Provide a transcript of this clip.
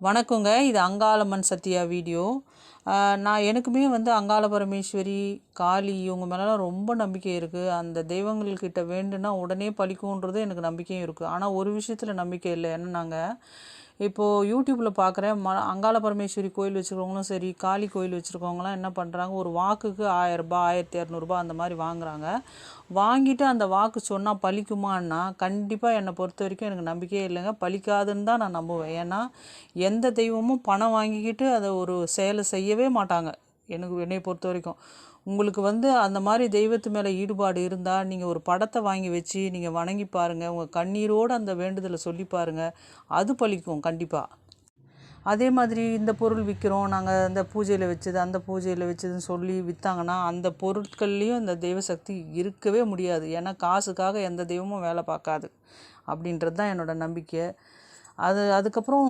வணக்கங்க. இது அங்காளம்மன் சத்யா வீடியோ. நான் எனக்குமே வந்து அங்காள பரமேஸ்வரி காளி இவங்க மேலெலாம் ரொம்ப நம்பிக்கை இருக்குது அந்த தெய்வங்கள்கிட்ட வேண்டுனா உடனே பழிக்கும்ன்றது எனக்கு நம்பிக்கையும் இருக்குது ஆனால் ஒரு விஷயத்தில் நம்பிக்கை இல்லை. என்னன்னாங்க இப்போது யூடியூப்பில் பார்க்குறேன் ம அங்காள பரமேஸ்வரி கோயில் வச்சுருக்கவங்களும் சரி காளி கோயில் வச்சுருக்கவங்களாம் என்ன பண்ணுறாங்க ஒரு வாக்குக்கு ஆயரரூபா ஆயிரத்தி இரநூறுபா அந்த மாதிரி வாங்குறாங்க. வாங்கிட்டு அந்த வாக்கு சொன்னால் பலிக்குமான்னா கண்டிப்பாக என்னை பொறுத்த வரைக்கும் எனக்கு நம்பிக்கையே இல்லைங்க. பலிக்காதுன்னு தான் நான் நம்புவேன். ஏன்னா எந்த தெய்வமும் பணம் வாங்கிக்கிட்டு அதை ஒரு செயலை செய்யவே மாட்டாங்க. எனக்கு என்னை பொறுத்த வரைக்கும். உங்களுக்கு வந்து அந்த மாதிரி தெய்வத்து மேலே ஈடுபாடு இருந்தால் நீங்கள் ஒரு படத்தை வாங்கி வச்சு நீங்கள் வணங்கி பாருங்கள் உங்கள் கண்ணீரோடு அந்த வேண்டுதலை சொல்லி பாருங்கள் அது பழிக்கும் கண்டிப்பாக அதே மாதிரி இந்த பொருள் விற்கிறோம் நாங்கள் அந்த பூஜையில் வச்சது அந்த பூஜையில் வச்சதுன்னு சொல்லி விற்றாங்கன்னா அந்த பொருட்கள்லேயும் இந்த தெய்வ சக்தி இருக்கவே முடியாது. ஏன்னா காசுக்காக எந்த தெய்வமும் வேலை பார்க்காது. அப்படின்றது தான் என்னோடய நம்பிக்கை. அது அதுக்கப்புறம்